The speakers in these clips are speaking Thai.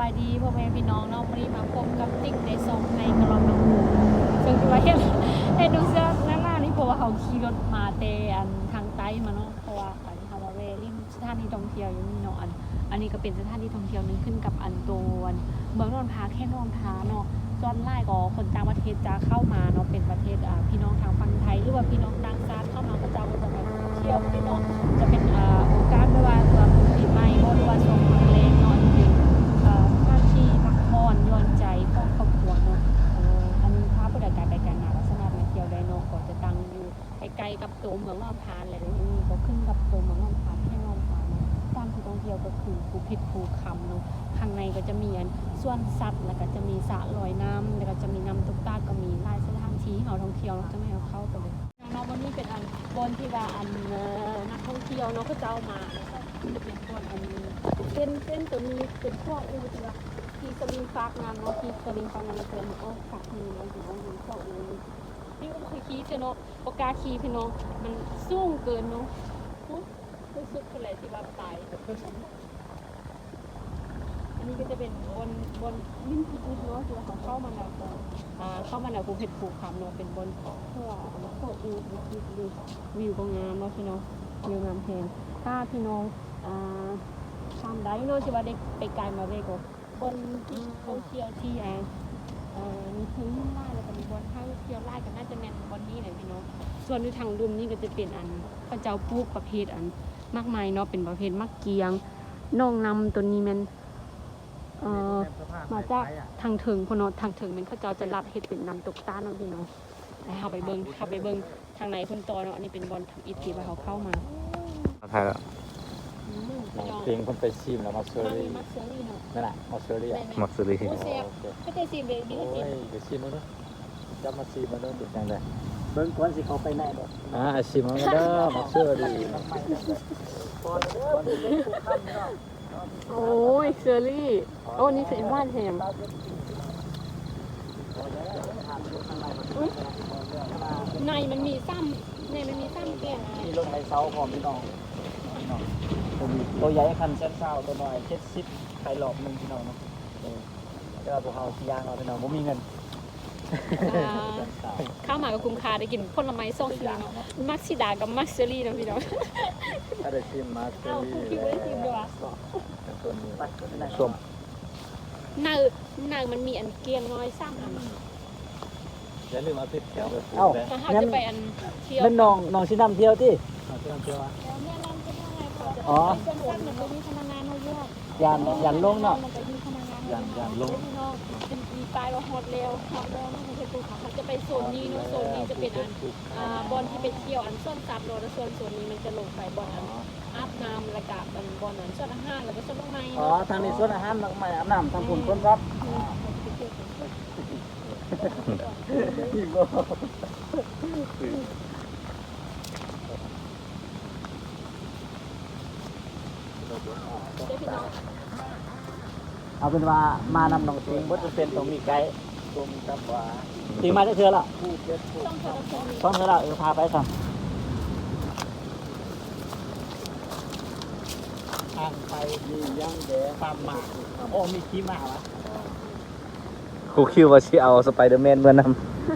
บายดีพ่อแม่พี่น้องนาะวันนี้มาพบกับติ๊กในซองในกระลองน้องหมูซึ่งที่ว่าเห็นเห็นดูเสื้อหน้าๆนี่เพราะว่าเขาขี่รถมาเตอันทางใต้มาเนาะเพราะว่าอันฮาวาเวริมสถานที่ท่องเที่ยวอยู่นี่เนาะอันอันนี้ก็เป็นสถานที่ท่องเที่ยวหนึงขึ้นกับอันโตนเมืองนอนทาแค่นอนทาเนาะจอนไล่ก็คนต่างประเทศจะเข้ามาเนาะเป็นประเทศอ่าพี่น้องทางฝั่งไทยหรือว่าพี่น้องต่างชาติเข้ามาก็จะก็จะมาเที่ยวที่เนาะจะเป็นอ่าโอกาสไม่ว่าตัวปีใหม่หรือว่าช่วง ก็จะตั้งอยู่ใกลๆกับตัวเมืองลำพานเลยนี่ก็ขึ้นกับตัวเมืองลำพานแค่ลำพานนะตามที่ท่องเที่ยวก็คือภูเพชรภูคำเนาะข้างในก็จะมีอันส่วนสัตว์แล้วก็จะมีสระลอยน้ำแล้วก็จะมีน้ำตกตาก็มีหลายสถานที่ให้เราท่องเที่ยวจะไม่เอาเข้าไปเลยเนาะวันนี้เป็นอันบนที่ว่าอันนักท่องเที่ยวเนาะก็จะเอามาเป็นบนอันนี้เส้นเส้นตัวนี้เป็นพวกอุปกรณ์ที่สลิงฟากงานเนาะที่สลิงฟากงานเกินโอ้ฝักมือเนาะพี่น้องดูเข้าเลย นี่ก็เคยขี่เนาะปากกาขี่พี่น้องมันสูงเกินเนาะอุ๊ยรู้สึกอะไรที่ว่าตายอันนี้ก็จะเป็นบนบนลิ้นพิจิตรเนาะที่ว่าเขาเข้ามาแล้วก็อ่าเข้ามาแล้วภูเพชรภูคำเนาะเป็นบนเพื่อโคตรอูดูดูวิวก็งามเนาะพี่น้องวิวงามแพงถ้าพี่น้องอ่าทำได้เนาะที่ว่าได้ไปไกลมาเวก็บนที่ท่องเที่ยวที่อ่า นี้เลยพี่น้องส่วนในทางรุมนี่ก็จะเป็นอันพระเจ้าปลูกประเภทอันมากมายเนาะเป็นประเภทมักเกียงน้องนำตัวนี้แมันเอ่อมาจากทางเถิงพนเนาะทางเถิงแมันเขาเจ้าจะรับเฮ็ดเป็นน้ำตกต้านเนาะพี่น้องไปเข้าไปเบิ่งเข้าไปเบิ่งทางไหนเพิ่นต่อเนาะอันนี้เป็นบอลทำอิฐที่ว่าเขาเข้ามาไทยแล้วอืมพี่น้องเพลงคนไปชิมแล้วมาเซอมันรี่มักเซอรี่เนาะนั่นแหละมาเซอรี่ได้อะไหมมักสลีโอ้เสียบโอเคก็จะซีเบดีโอ้ก็ยซีเดี๋ยวชิมมาด้วยจะมาชิมมาด้วยเป็นยังไง เบิ่งก่อนสิเขาไปไหนดอกอ่าชิมมาเด้อมาเซอรี่โอ้ยเชอรี่โอ้นี่เป็นบ้านแฮมอุ๊ยในมันมีซ้ำในมันมีซ้ำแก่งอะไรมีรถไฟเซาพร้อมพี่น้องพี่น้องผมมีตัวใหญ่คันเส้นเศร้าตัวน้อยเจ็ดสิบไข่หลอกหนึ่งพี่น้องเนาะเออเดี๋ยวเราพวกเขาที่ย่างเอาพี่น้องผมมีเงินอ่า ข้าวหมากับคุมคาได้กินผลไม้สองชนิดเนาะมักซิดากับมักเชอรี่นะพี่น้องถ้าได้ชิมมาเซอรี่คุณคิดว่าได้ชิมด้วยวะตัวนี้ไปไปไหนส้มนางนางมันมีอันเกียงน้อยซ้ำอย่าลืมเอาพริกเขียวไปปรุงเอ้าเลยถ้าเขาจะไปอันเที่ยวนั่นน้องน้องชินนำเที่ยวที่เอาที่น้ำเขียวอะเนี่ยนั่นเป็นยังไงเนสั้นเหมื อนไม่มีพนักงานเขาเยอะยานยานลงเนาะยันยันลงพี่น้องเป็นปีปลายว่าฮอตเร็วฮอตเร็วไม่ใช่ภูเขาเขาจะไปโซนนี้เนาะโซนนี้จะเป็นอันอ่าบอลที่ไปเที่ยวอันส่วนซับเนาะแล้วส่วนโซนนี้มันจะลงไปบอลอันอาบน้ำแล้วก็อันบอลอันส่วนอาหารแล้วก็ส่วนลงในอ๋อทางนี้ส่วนอาหารมากมายอาบน้ำทางคุณคนครับอีกบ่เด้อพี่น้อง เอาเป็นว่ามานำน้องติงบ่จะเป็นต้องมีไกด์ส้มกับหวานติงมาได้เทื่อละผู้เก็บผู้ต้องเธอต้องมีต้องเทื่อละเออพาไปสั่งทางไปมีย่างแดงตามมาโอ้มีขี้หมาวะครูคิวว่าสิเอาสไปเดอร์แมนเมื่อน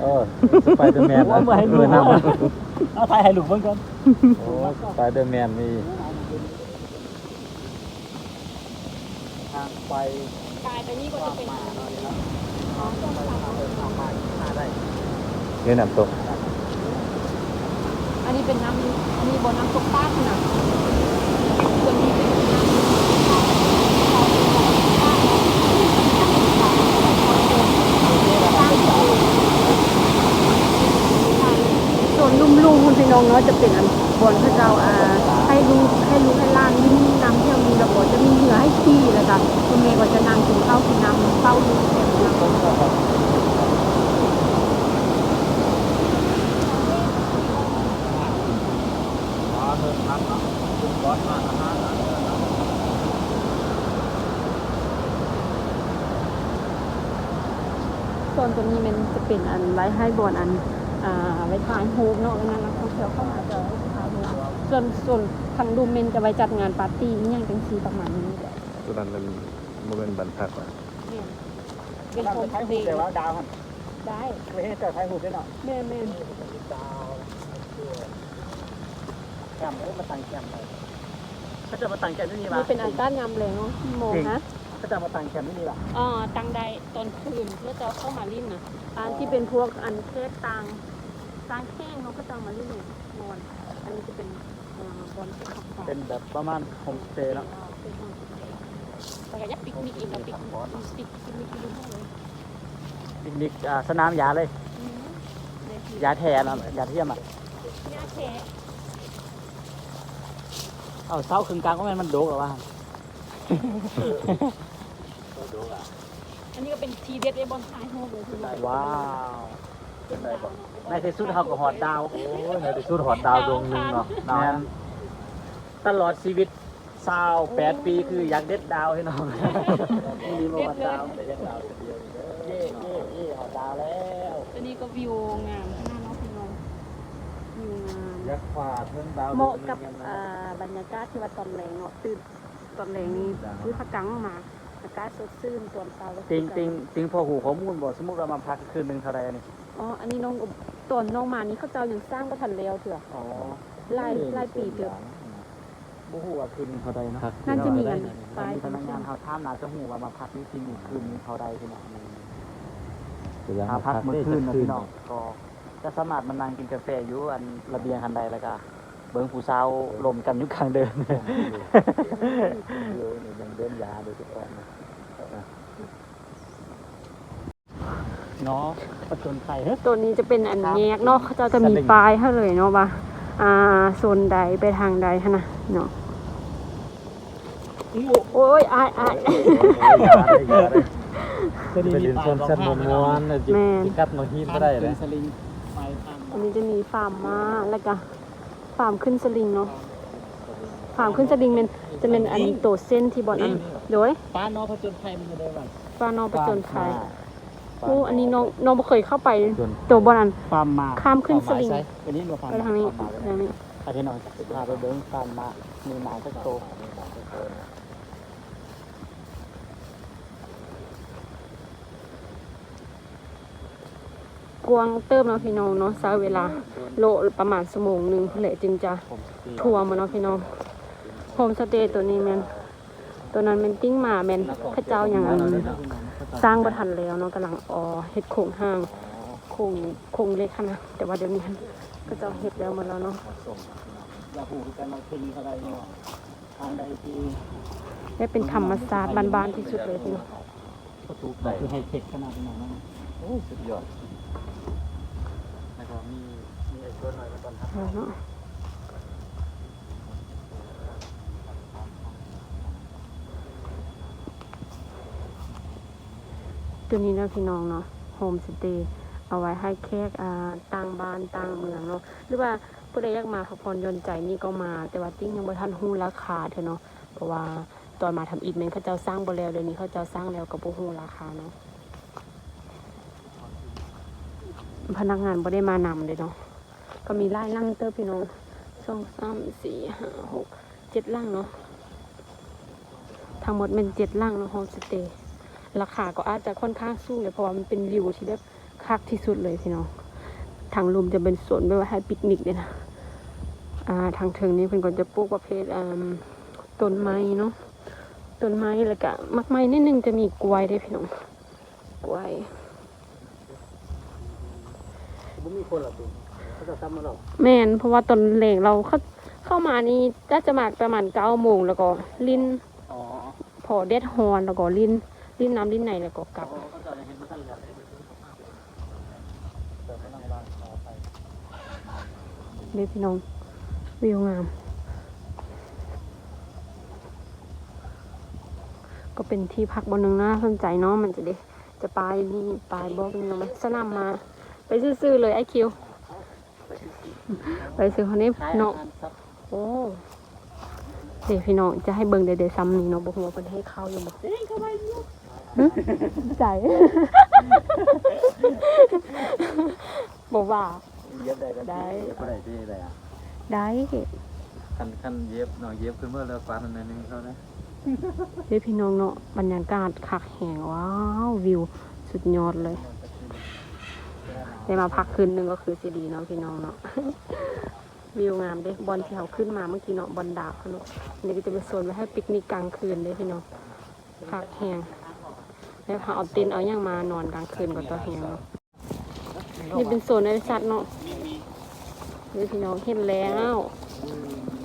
เออสไปเดอร์แมนว่าเมื่อให้ดูเมื่อนำเอาถ่ายให้ลูกเบิ่งก่อนโอ้สไปเดอร์แมนมี ทางไปกายไปนี่ก็จะเป็นอ๋อส่วนซับำเงินนำตกอันนี้เป็นน้ำอันนี้บอลน้ำตกต้านนะส่วนนี้เป็นน้ำส่วนลุ่มลุงคุณพี่น้องเนาะจะเป็นอันบอนพระเจ้าอ่าให้ลูกให้ลูกให้ล่างยิ้มนำเที่ยวมีแล้วก็จะมีเหยื่อให้ขี่แล้วก็คุณเมย์ก็จะนั่งกินข้าวกินน้ำเฝ้าดูแบบนั้นส่วนตัวนี้มันจะเป็นอันไว้ให้บอนอันอ่าไว้ถ่ายรูปเนาะอันนั้นนักท่องเที่ยวเข้ามาจะไว้ถ่ายรูปส่วนส่วน ทางดูเมนจะไว้จัดงานปาร์ตี้อหย่างจังซีประมาณนี้แหละตัวนั้นมันบบ่เป็นบันพักว่ะเนี่ยเป็นเราโฮมใช้สหูเตย์แต่ว่าดาวมันได้ไม่ให้แต่ใช้หูได้หน่อยแม่แม่ดาวแคมป์เอ้ยมาตั้งแคมป์เลยเขาจะมาตั้งแคมป์ที่นี่มัป่ะนเป็นอันต้านยำเลยเนาะกี่โมงนะเขาจะมาตั้งแคมป์ที่นี่ป่ะอ่าตังใดตอนคืนเพื่อจะเข้ามาลิ้นนะอันที่เป็นพวกอันเทศตังตังแข้งเขาก็จะเอามาลิ้นเนี่ยนอนอันนี้จะเป็น เป็นแบบประมาณโฮมสเตย์เนาะเป็นโฮมสเตย์แต่ก็ยักปิกนิกอีกแล้วปิกนิกปิกปิกนิกอยู่ห้องเลยปิกนิกอ่าสนามยาเลยอืมในที่ยาแทนอะยาเทียมอะยาแขกเอาเสาครึ่งกลางก็แม่นมันโดกหรอวะอันนี้ก็เป็นทีเด็ดไอ้บอลท้ายห้องเลยคือว่าว้าวเป็นไดบ่ในที่สุดเขาก็หอดดาวโอ้ยในที่สุดหอดดาวดวงหนึงเนาะดาวแม่น ตลอดชีวิตสาวแปดปีคืออยากเด็ดดาวให้น้องนี่มีมาวัดดาวแต่ยังดาวแต่เดียวเย่เย่เย่หอดาวแล้วอันนี้ก็วิวงามข้างหน้าเน้องพี่น้องวิวงามยักษ์ขวาเพิ่งดาวเหมาะกับอ่าบรรยากาศที่ว่าตอนแรงเนาะตื่นตอนแรงนี้คือพักกังมาอากาศสดชื่นตอนเช้าวติงติงติงพอหูข้อมูลบอกสมมติเรามาพักคืนหนึ่งเท่าไรนี่อ๋ออันนี้น้องตอนน้องมานี่เขาเจ้ายังสร้างบ่ทันแล้วเถอะอ๋อลายลายปีเถอะ บูหูว่าคืนหนึ่งเท่าไรเนาะน่าจะมีอันไปปลายพนักงานเขาท่ามนาจะหูว่ามาพักนี่คืนหนึ่งคืนหนึงเท่าไรพี่น้องจะยังหามาพักพักเมื่อได้คืสันกนะคืนพี่น้องก็จะสามารถมานั่งกินกาแฟอยู่อันระเบียงคันใดแล้วก็เบิ้งผู้สาวลมกันอยู่กลางเดินเออเนี่ยยังเดินยาโดยทุกคนนะเนาะประจนไทยเฮ้ย ตัวนี้จะเป็นอันครับแยกเนาะเขาเจ้าจะมีสลิงปลายให้เลยเนาะว่าอ่าโซนใดไปทางใดฮะนะเนาะ โอ้ยอายอายโอ้ยยาได้ยาได้จะมีชนชั้นมวนแม่นกัดมาฮีนก็ได้เลยอันนี้จะมีฟาร์มม้าแล้วก็ฟาร์มขึ้นสลิงเนาะฟาร์มขึ้นสลิงเป็นจะเป็นอันโตเส้นที่บอลอันโดยป้านอผจญภัยมันจะได้บ้างฟ้านองปจนภัยโอ้อันนี้น้องน้องบ่เคยเข้าไปตัวบอลอันฟาร์มมาข้ามขึ้นสลิงอันนี้เราฟาร์มไปทางนี้ทางนี้อาทิตย์หน่อยพาไปเบิ้งฟาร์มมามีหมาสักโตว กวงเติมเนาะพี่น้องเนาะใช้เวลาโลประมาณชั่วโมงหนึงเพื่อแหละจึงจะทัวร์มาเนาะพี่น้องโฮมสเตย์ตัวนี้แมนตัวนั้นแมนติ้งหมาแมนพระเจ้าอย่างนั้นสร้างประทันแล้วเนาะกำลังออเฮ็ดโครงห้างโครงโครงเล็กนะแต่ว่าเดี๋ยวนี้ก็จะเฮ็ดแล้วหมดแล้วเนาะอยากหูกันาะไรเนาะได้เป็นธรรมศาสตร์บ้านๆที่สุดเลยพี่น้องประตูได้คือไฮเทคขนาดนั้นนะโอ้สุดยอด แล้วก็มีมีไอ้ ตัวหน่อยมาตอนทับเอาเนาะตัวนี้เนาะพี่น้องเนาะโฮมสเตย์เอาไว้ให้แขกอ่าต่างบ้านต่างเมืองเนาะหรือว่าผู้ใดอยากมาพักผ่อนหย่อนใจนี่ก็มา แต่ว่าติ้งยังบ่ทันฮู้ราคาเถอะเนาะเพราะว่าตอนมาทำอีกแม่นเขาเจ้าสร้างบ่แล้วเดี๋ยวนี้เขาเจ้าสร้างแล้วก็บ่ฮู้ราคาเนาะพนักงานบ่ได้มานำเลยเนาะ ก็มีไล่ลังเตอร์พี่น้องสองสามสี่ห้าหกเจ็ดลังเนาะทั้งหมดเป็นเจ็ดลังเนาะโฮมสเตย์ราคาก็อาจจะค่อนข้างสูงเลยเพราะว่ามันเป็นวิวที่แบบคักที่สุดเลยพี่น้องทางลมจะเป็นสวนไม่ว่าให้ปิกนิกเลยนะอ่าทางเทิงนี้เพิ่นก็จะปลูกประเภทอ่าต้นไม้เนาะต้นไม้แล้วก็มักไม้นิดนึงจะมีกล้วยด้วยพี่น้องกล้วยบุมีคนหรอตุ้ เขาจะทำมาหรอแม่นเพราะว่าตอนแรกเราเข้าเข้ามานี่น่าจะมาประมาณเก้าโมงแล้วก็ลิ้นอ๋อพอเด็ดฮอนแล้วก็ลิ้นลิ้นน้ำลิ้นในแล้วก็กลับเขาจะเห็นมันตั้งแต่เดี๋ยวกำลังวางคอไปนี่พี่น้องวิวงาม ก็เป็นที่พักบนหนึ่งน่าสนใจเนาะมันจะได้จะปลายนี่ปลายบอกนี่เนาะมันสนามมา ไปซื้อๆเลยไอคิว ไปซื้อคนนี้ขายเนาะอาหารสัตว์โอ้เดี๋ยวพี่น้องจะให้เบิ่งเดี๋ยวๆซ้ำนี่เนาะบอกว่าเพิ่นให้ข้าวอยู่บ่หึใจบอกว่าเย็บได้ก็ได้เย็บบ่ได้ที่ได้อะได้คันคันเย็บเนาะเย็บขึ้นเมื่อแล้วฟันอันนึงเขานะเฮ้ยพี่น้องเนาะบรรยากาศคักแหงว้าววิวสุดยอดเลย ได้มาพักคืนหนึงก็คือสิดีเนาะพี่น้องเนาะวิวงามเด้บอลที่เขาขึ้นมาเมื่อกี้เนาะบอลดาบเนาะอันนี่ก็จะเป็นโซนไว้ให้ปิกนิกกลางคืนเด้พี่น้องคักแหงแล้วเขาเอาเต็นท์เอาอย่างมานอนกลางคืนก็ตัวแหงเนาะนี่เป็นโซนในสัตว์เนาะนี่พี่น้องเห็นแล้ว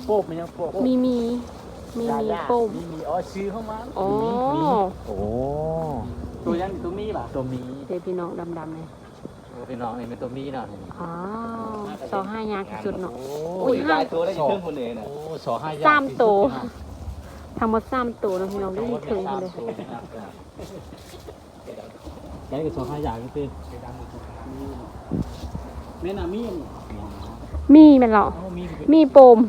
โป๊บมันยังโป๊บมีมีมีมีโป่มมีมีอ๋อซื้อเข้ามาอ๋อโอ้ตัวยังตัวมีป่ะตัวมีเดี๋ยวพี่น้องดำๆเลย พี่น้องนี่เป็นตัวมีเนาะอ๋อสองห้ายากที่สุดเนาะโอ้ยได้ตัวได้อยู่เครื่องคนเองน่ะโอ้สองห้าสามตัวทั้งหมดสามตัวเนาะพี่น้องได้ถึงกันเลยแกก็สองห้าอย่างก็เป็นแม่น่ะมีมีเป็นเหรออ๋อมีมีโปม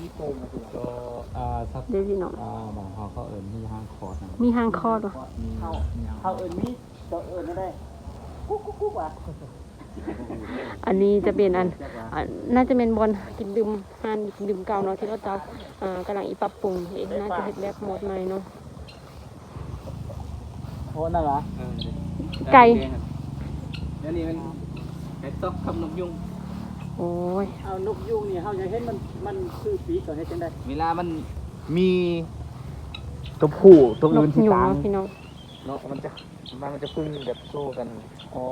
มีโป่งก็อ่าสักเดี๋ยวพี่น้องอ่าบางเขาเขาเอิ้นมีห้างคอร์ดนะมีหางคอดวะมีเขาเขาเอิญมีเจ้าเอิญไม่ได้ กุ๊กกุ๊กกุ๊กว่ะอันนี้จะเป็นอันอัน น่าจะเป็นบอลกินดื่มฮานกินดื่มเก่าเนาะที่เราจะอ่ากำลังอีปรับปรุงเองน่าจะเฮ็ดแบบหมดใหม่เนาะโอ้นั่นเหรอไก่เดี๋ยวนี้มันไก่ต๊อกคำนกยุงโอ้ยเอานกยุงนี่เขาจะเห็นมันมันคือปีกก่อนให้จังได้เวลามันมีตัวผู้ตัวอื่นที่ตางนาะพี่น้องนาะมันจะมันจะพึ่งแบบสู้กัน อ๋อ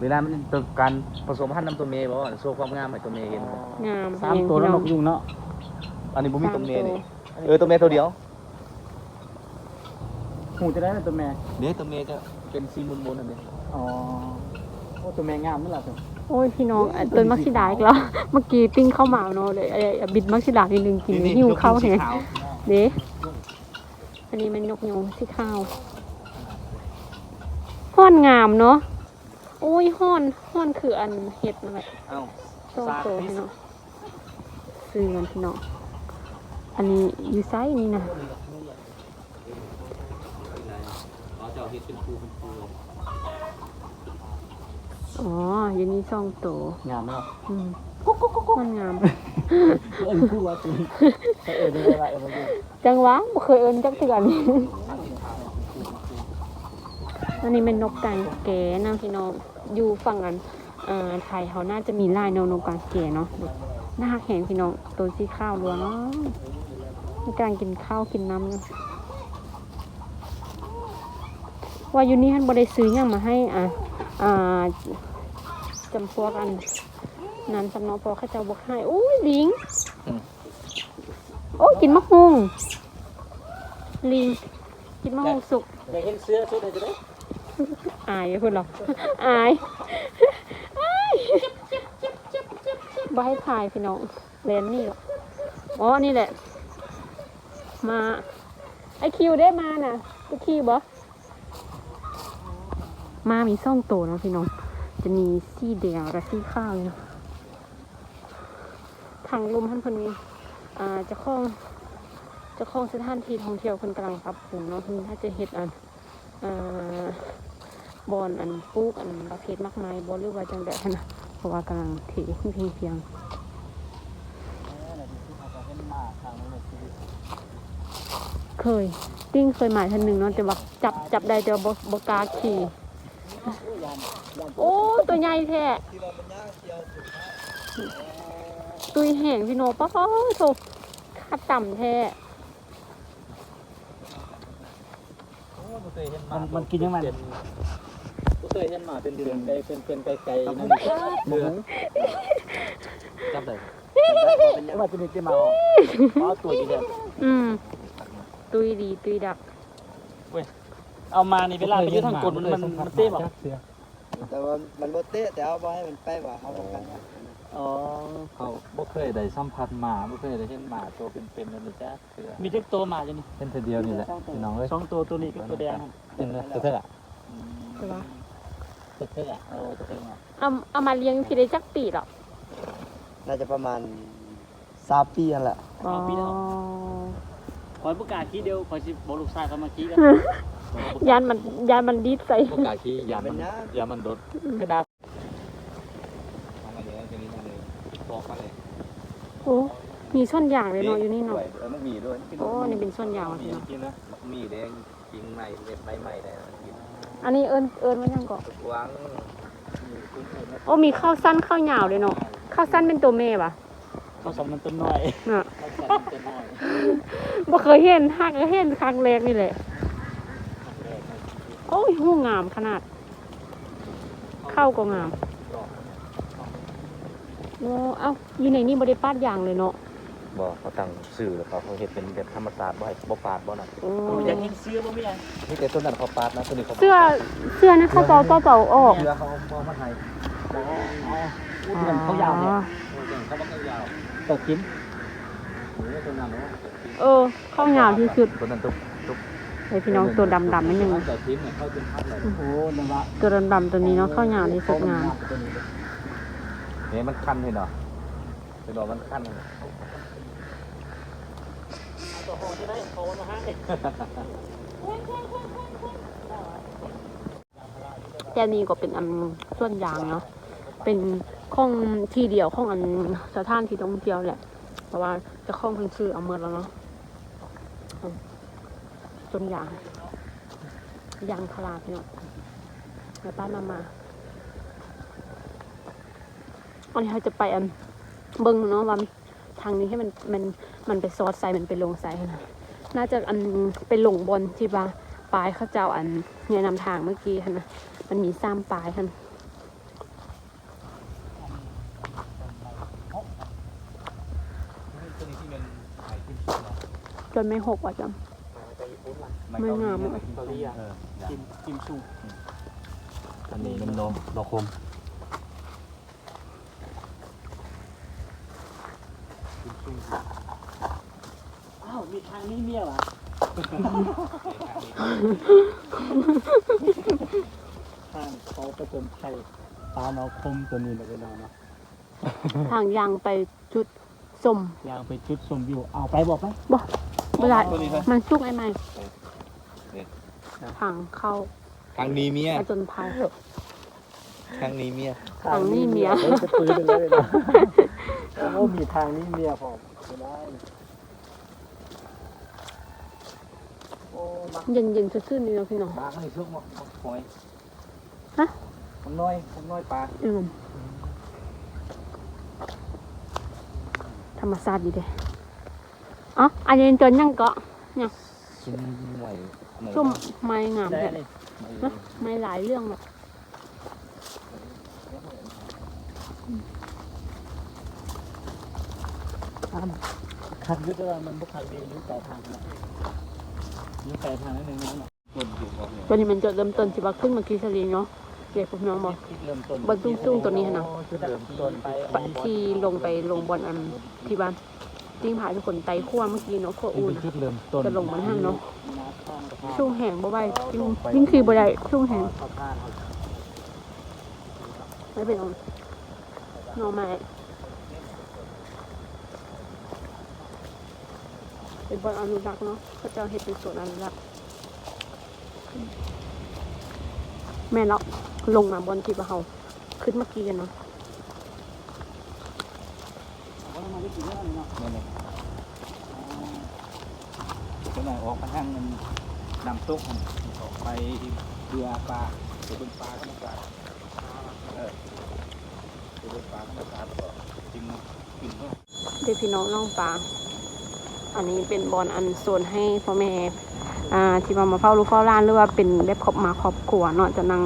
เวลามันตัวการผสมพันธุ์น้ำตัวเมย์บอกว่าโชว์ความงามให้ตัวเมย์เห็น งามสามตัวแล้วนกยุงเนาะอันนี้บุมีตัวเมย์นี่สามเออตัวเมย์ตัวเดียวหูจะได้เป็นตัวแม่เนี่ยตัวเมย์จะเป็นซีมุนมุนอันนี้อ๋อโอ้ตัวแม่งามนั่นแหละตัวโอ้ยพี่น้องอะต้นมักซิดาอีกแล้วเมื่อกี้ปิ้งข้าวหมาเนาะเลยไอ้ไอ้บิดมักซิดาทีนึงกินหิวข้าวแฮงเด้อันนี้มันนกยูงสีขาวห้อนงามเนาะ โอ้ยห้อนห้อนคืออันเห็ดนั่นแหละเอ้าต้องโตพี่เนาะซื้อกันพี่เนาะอันนี้อยู่ไซส์นี่นะอ๋อเจ้าเฮ็ดเป็นปูเป็นปูอ๋ออยู่นี่ซ่องโตงามเนาะอืมห้อนงามเอิ้นคู่ว่าจริงเอิ้นไม่ได้เอิ้นไม่ได้จังหวะบ่เคยเอิ้นจักเทื่อนี่อันนี้เป็นนกกางแกนะพี่น้อง อยู่ฝั่งอันเอ่อไทยเขาน่าจะมีลายแนวนกกางแกเนาะหน้าแข็งพี่น้องตัวสีข้าวล้วนเนาะมีการกินข้าวกินน้ำเนาะว่าอยู่นี่ท่านบริซื้อหยังมาให้อะอ่าจำพวกอันนั้นสำเนาะพอเข้าเจ้าบอกให้โอ้ยลิงโอ้ยกินมะฮุงลิงกินมะฮุงสุกอยากเห็นเสื้อชุดไหนจะได้ อายเพื่อนหรออายอายบ่ให้ถ่ายพี่น้องเลนนี่หรออ๋อนี่แหละ มาไอคิวได้มาน่ะไอคิวบ่มามีซ่องโตนะพี่น้อง จะมีสีแดงกับสีขาวอยู่เนาะทางลมท่านเพิ่นมีอ่าจะคล้อง จะคล้องสถานที่ท่องเที่ยวเพิ่นกำลังปรับปรุงเนาะเพิ่นถ้าจะเฮ็ดอันอ่า บอนอันปลูกอันประเภทมากมายบอหรือว่าจังแดดนะเพราะว่ากำลังถือเพียงเพียงเคยติ้งเคยหมายทันหนึ่งเนาะแต่ว่าจับจับได้แต่ว่าบ่บกาขี่โอ้ตัวใหญ่แท้ตุยแห้งพี่โนป้าป้าโถขาต่ำแท้มันมันกินยังไง เคยเห็นหมาเป็นเดือนไก่เป็นเป็นไก่ไก่นั่นเดือนจับได้ว่าจะมีจะมาเอาตัวกี่เดือนอืมตุยดีตุยดักเอามานี่เวลาไปยืดทางกดมันมันมันเต้บ่แต่ว่ามันบ่เตะแต่เอาบ่ให้มันไปว่าเขาต้องการอ๋อเขาบ่เคยได้สัมผัสหมาบ่เคยได้เห็นหมาตัวเป็นๆนั่นเลยจ้ะคือมีจักตัวมาจ้ะนี่เห็นแต่เดียวนี่แหละพี่น้องเอ้ยสองตัวตัวนี้กับตัวแดงเป็นตัวเท่าไหร่ใช่ปะ ตัวเท่าไหร่โอ้ตัวเท่าไหร่เอาเอามาเลี้ยงพี่ได้จักปีหรอน่าจะประมาณ3ปีนั่นแหละอ๋อคอยประกาศขี้เดียวคอยสิบอกลูกชายเขามาขี้กันยานมันยานมันดีดใส่บ่กล้าขี้ยามันยามันโดดกระดาษทำมาเลยตัวนี้มาเลยบอกมาเลยโอ้มีส่วนอย่างเลยเนาะอยู่นี่ด้เนาะวยเออมันมีด้วยโอ้นี่เป็นส่วนอย่างมีพี่เนาะกินนะมันมีแดงกินใหม่เม็ดใบใหม่ได้กิน อันนี้เอิญเอิญว่าหยังก็วางโอ้มีข้าวสั้นข้าวยาวเลยเนาะข้าวสั้นเป็นตัวแม่ปะเขาสมมันต้นน้อยน่ะเขาสมมันต้นน้อยบ่เคยเห็นฮักก็เห็นครั้งแรกนี่แหละโอ้ยหูงามขนาด เข้าก็งามโอ้เอ้าอยู่ในนี่บ่ได้ปาดยางเลยเนาะ บ่เขาตั้งสื่อแล้วเขาเขาเฮ็ดเป็นแบบธรรมศาสตร์บ่ให้บ่ปาดบ่น่ะโอ้อยากกินเสื้อบ่มีอะนี่แต่ต้นนั้นเขาปาดนะตัวนี้เขาเสื้อเสื้อนะเขาเป่าเป่าเป่าออกเสื้อเขาเอามาให้อ๋ออ๋อพูดถึงเขายาวเนี่ยเขาบ่ยาวต่อกินโอ้ต้นนั้นเนาะเออข้าวยาวที่สุดต้นนั้นตุกตุกไอพี่น้องตัวดำๆมันยังต่อชิ้นเนี่ยเข้าจนพัดเลยโอ้นั่นละตัวดำๆตัวนี้เนาะข้าวยาวที่สุดงามเนี่ยมันคันเลยเนาะไปดอกมันคันตัวห อที่ได้โคนนะฮะแค่นี้ก็เป็นอันส่วนยางเนาะ เป็นข้องที่เดียวข้องอันสถานที่ท่องเที่ยวแหละ เพราะว่าจะข้องเพิ่งซื้อเอาเมื่อแล้วเนาะอืมต้นยาง ยางพาราบเนาะแล้วป้ามามาอันนี้เราจะไปอันเบิ้งเนาะว่าทางนี้ให้มันมัน มันไปซอดใส่มันไปลงใส่นะน่าจะอันเป็นหลงบนที่ว่าปลายเขาเจ้าอันเนี่ยนำทางเมื่อกี้ค่ะนะมันมีซ้ำปลายค่ะตัวนี้ที่มันขานจนไม่หกว่ะจังไม่งามเลีอะเออกินกิมซูอันนี้มันโนโนคมอ้าวมี ทางนี้เมียวะทางเขาผสมไทยปลาเนาคมตัวนี้นะพี่น้องเนาะทางยางไปจุดสมยางไปจุดชมวิวเอาไปบอกไปเวลาตัวนี้ไหมมันสุกไอ้ไหมเนี่ยทางเข้าทางนี้เมียไปจนภัยทางนี้เมียทางนี้เมียเฮ้ยจะปืนเลยนะโอ้มีทางนี้เมียผมไม่ได้โอ้มัก เย็นเย็นๆซื่อๆนี่เนาะพี่น้องปลาเขาในซุกมั้งหอยฮะผมน้อยผมน้อยปลาอืมธรรมศาสตร์ดีเด้อ๋ออันนี้จนยังเกาะซุ่มไหวหมูชุ่มไม้งามได้แท้เลยนะไม้หลายเรื่องแบบคันยุทธว่ามันบุคคลเรียนรู้แต่ทางนะ รู้แต่ทางนั่นเองนะคนอยู่บ่เนี่ยตัวนี้มันจะเริ่มต้นที่ว่าขึ้นมากีสลีเนาะเด็กพวกน้องบอก คิดเริ่มต้นบนตุ้งๆตัวนี้นะจุดเริ่มต้นไปไปที่ลงไปลงบนอันที่บ้านจิ้งผาทุกคนไตขั้วเมื่อกี้เนาะขั้วอูเป็นนะจุดเริ่มต้นจะลงมาห้างเนาะน้ำข้างกระทะช่วงแห้งบ่ไหวยิ่งยิ่งคือบ่ได้ช่วงแห้งเข้าข้างเขาไม่เป็นไรหน่อไม้ เป็นบอนอนุรักษ์เนาะเขาเจะเห็ดเป็นสวนอนุรักษ์แม่เราลงมาบนที่ว่าเฮาขึ้นเมื่อกี้กันเนาะกี่เลยออกมาทางมันนำซุกมันออกไปเรือปลาไปบนปลาก็มาปลาเออไปบนปลาก็มาปลาต่อจริงกินก็เด็กพี่น้องน้องปลา อันนี้เป็นบอลอันโซนให้พ่อแม่ที่มามาเฝ้าลูกเฝ้าร้านหรือว่าเป็นแบบครอบมาครอบครัวเนาะจะนั่ง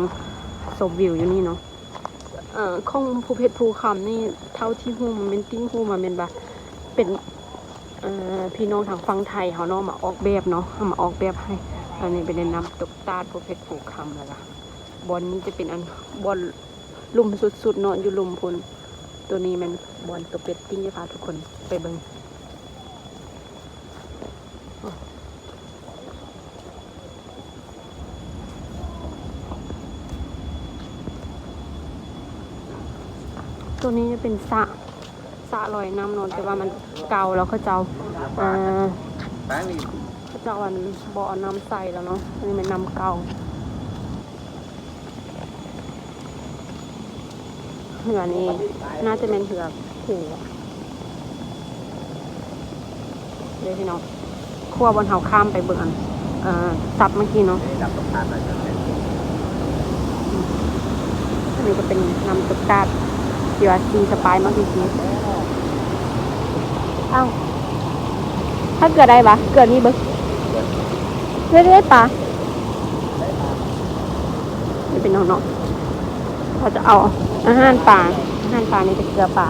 ชมวิวอยู่นี่เนาะเอ่องภูเพชรภูคำนี่เท่าที่ฮู้มันเป็นติ้งฮู้มาเป็นแบบเป็นพี่น้องทางฝั่งไทยเขาเนาะมาออกแบบเนาะเอามาออกแบบให้อันนี้เป็นน้ำตกตาดภูเพชรภูคำแล้วล่ะบอลนี้จะเป็นอันบอลลุ่มสุดๆเนาะอยู่ลุ่มพุนตัวนี้มันบอลตัวเป็ดติ้งจะพาทุกคนไปเบิ่ง ตัวนี้จะเป็นสะสะลอยน้ำเนนแต่ว่ามันเก่าแล้วเขาเจ้าเอ่อเขาเจ้าอันบ่อน้ำใสแล้วเนาะอันนี้เป็นน้ำเก่าเหือนี่น่าจะเป็นเหือผูอะดี๋ยวพี่น้อง ครัวบนเฮาข้ามไปเบิ่งอันเอ่อซับเมื่อกี้เนาะดับตกทานอะไรกันเนี่ยอันนี้ก็เป็นน้ำตุ๊กตาเดี๋ยวซีสปายมากจริงๆเอ้าถ้าเกิดอะไรวะเกิดนี่บิ้งเรื่อยๆปลานี่เป็นน้องๆเราจะเอาอาหารปลาอาหารปลานี่เป็นเกลือปลา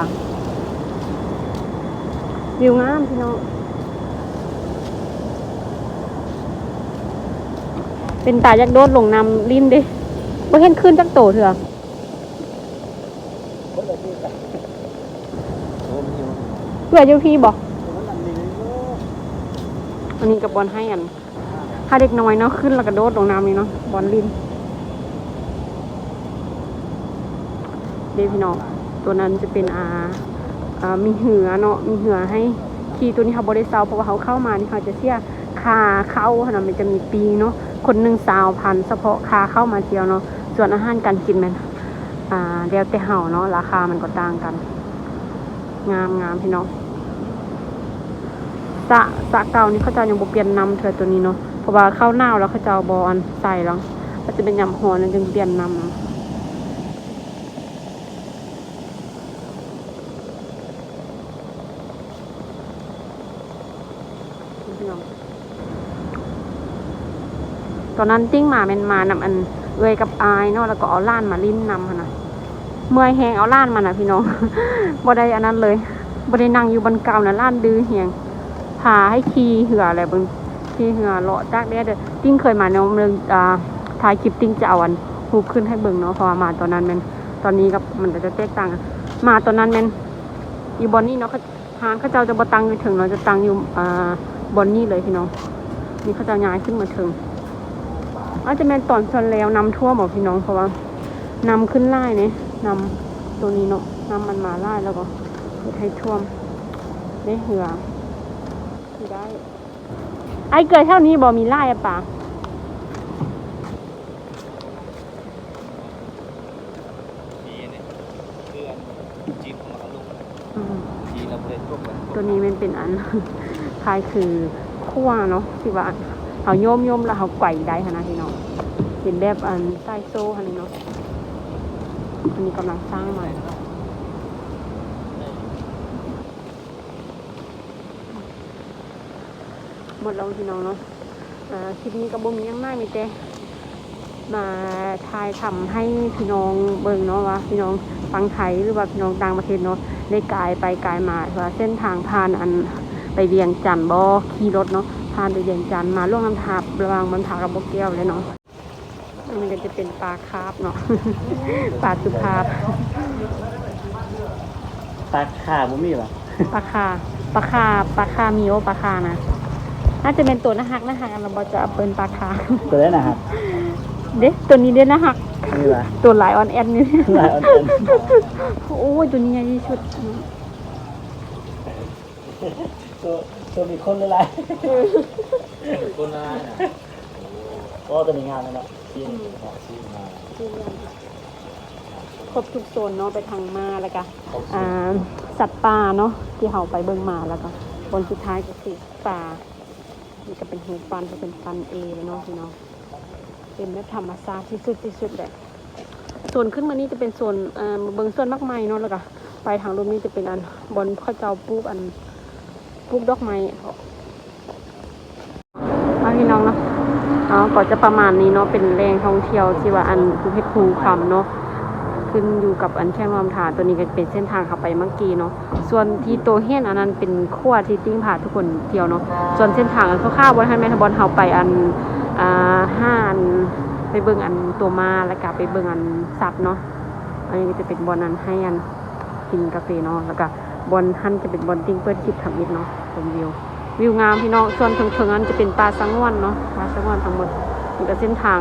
วิวงามพี่น้อง เป็นตายักโดดลงน้ำลิ้นดิบ่เห็นขึ้นจักโตเถอะโอ้มีอยู่เพื่ออยู่พี่บอกอันนี้กับบอลให้อัน ถ้าเด็กน้อยเนาะขึ้นแล้วกระโดดลงน้ำนี่เนาะบอลลินเดี๋ยวพี่น้องตัวนั้นจะเป็นอาอามีเหือเนาะมีเหือให้ขี่ตัวนี้เขาบริเซาเพราะว่าเขาเข้ามานี่เขาจะเสีย คาเข้าเนาะมันจะมีปีเนาะคนหนึ่งสาวพันเฉพาะคาเข้ามาเที่ยวเนาะส่วนอาหารการกินมันอ่าเดียวแต่เห่าเนาะราคามันก็ต่างกัน งามงามพี่น้องสะสะเก่านี่เขาจะยังบเปลี่ยนนำเธอตัวนี้เนาะเพราะว่าข้าวหน้าแล้วเขาจะเอาบอลใส่แล้วก็จะเป็นยำหัวนั่นจึงเปลี่ยนนำเนาะพี่น้อง ตอนนั้นติ้งหมาเป็นมานำอันเอยกับอายเนาะแล้วก็เอาล้านมาลิ้นนำนนะเมื่อยแหงเอาล้านมานะพี่น้องบ่ได้อันนั้นเลยบ่ได้นั่งอยู่บนเก่านะล้านดื้อเหียงพาให้ขี่เหืออะไรบิ่งขี่เหือเลาะจากแดดเด้อติ้งเคยมาเนาะเมืองอ่าถ่ายคลิปติ้งจะเอาอันรูขึ้นให้เบิ่งเนาะพราะว่ามาตอนนั้นมันตอนนี้กับมันก็จะแตกต่างมาตอนนั้นมันอยู่บอนนี่เนาะขาทางเขาเจ้าจะบ่ตังอยู่ถึงเนาะจะตังอยู่อ่าบอนนี่เลยพี่น้องนี่เขาจะย้ายขึ้นมาถึง อาจจะเป็นตอนชนแล้วน้ำท่วมหมอพี่น้องเพราะว่านำขึ้นไล่เนี่ยนำตัวนี้เนาะนำมันมาไล่แล้วก็เฮ็ดให้ท่วมได้เหือที่ได้ ไอ้เกิดเท่านี้บ่มีไล่อะป่ะทีนี่เพื่อนจีนของเราลูกอืมทีเราเลยพวกแบบตัวนี้มันเป็นอันคล้ายคือขั้วเนาะที่ว่า เอาโยมโยมแล้วเขาไกวได้ค่ะนะพี่น้องเป็นแบบอันใต้โซ่ค่ะนี่เนาะอันนี้กำลังสร้างใหม่หมดแล้วพี่น้องเนาะคลิปนี้ก็บ่มียังมามีแต่มาทายทำให้พี่น้องเบิ่งเนาะว่าพี่น้องฟังไทยหรือว่าพี่น้องต่างประเทศเนาะได้กายไปกายมาว่าเส้นทางผ่านอันไปเวียงจันทน์บ่ขี่รถเนาะ ผ่านไปเวียงจันทน์มาล่วงน้ำทับระหว่างมันทากับบ่แก้วเลยเนาะอันนี้ก็จะเป็นปลาคาร์ฟเนาะปลาสุภาพตาขาบ่มีป่ะปลาคาปลาคาปลาคามีโอปลาคานะน่าจะเป็นตัวนะฮักนะฮักอันเราบ่จะเอาเป็นปลาคาตัวนี้นะครับเด้ตัวนี้เด้นะฮักนี่ป่ะตัวหลายออนแอนนี่หลายอันเป็นโอ้ยตัวนี้ใหญ่ที่สุด ตัวตัวมีคนหลายคนละนะๆก็ตัวนี้งามเลยเนาะที่นี่ครับที่มาครบทุกโซนเนาะไปทางมาแล้วก็อ่าสัตว์ป่าเนาะที่เขาไปเบิ่งมาแล้วก็บนสุดท้ายก็คือป่านี่ก็เป็นหูฟันก็เป็นฟันเอเลยเนาะพี่น้องเป็นแบบธรรมชาติที่สุดที่สุดเลยส่วนขึ้นมานี่จะเป็นส่วนอ่าเบิ่งส่วนมากไม้เนาะแล้วก็ไปทางรูปนี้จะเป็นอันบนเข้าเจ้าปลูกอัน ปลูกดอกไม้เอาพี่น้องเนาะเอาก็จะประมาณนี้เนาะเป็นแรงท่องเที่ยวที่ว่าอันภูเพชรภูคำเนาะขึ้นอยู่กับอันแช่ความฐานตัวนี้ก็เป็นเส้นทางเข้าไปเมื่อกี้เนาะส่วนที่โตเฮียนอันนั้นเป็นขั้วที่ติ้งผ่าทุกคนเที่ยวเนาะส่วนเส้นทางอันคร่าวๆบนทันแมทบอลเฮาไปอันอ่าห้าอันไปเบิ่งอันตัวมาแล้วก็ไปเบิ่งอันสัตว์เนาะอันนี้ก็จะเป็นบอลอันให้อันกินกาแฟเนาะแล้วก็ บอลหันจะเป็นบอลติ้งเปิดคลิปทำอิฐเนาะชมวิว วิวงามพี่น้องส่วนถึงถึงอันจะเป็นปลาสังวนเนาะปลาสังวนทั้งหมดมันก็เส้นทาง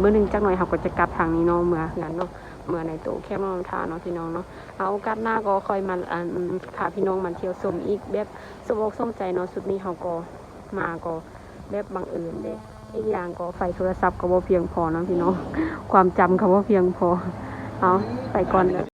เมื่อหนึงจักหน่อยเขาก็จะกลับทางนี้เนาะเมื่องั้นเนาะเมื่อในโตแค่มาทาเนาะพี่น้องเนาะเอาโอกาสหน้าก็คอยมาอันพาพี่น้องมาเที่ยวชมอีกแบบสมอกสมใจเนาะสุดนี้เขาก็มาก็แบบบังเอิญเด้อีกอย่างก็ไฟโทรศัพท์ก็บ่เพียงพอเนาะพี่น้องความจำก็บ่เพียงพอเอาไปก่อนเลย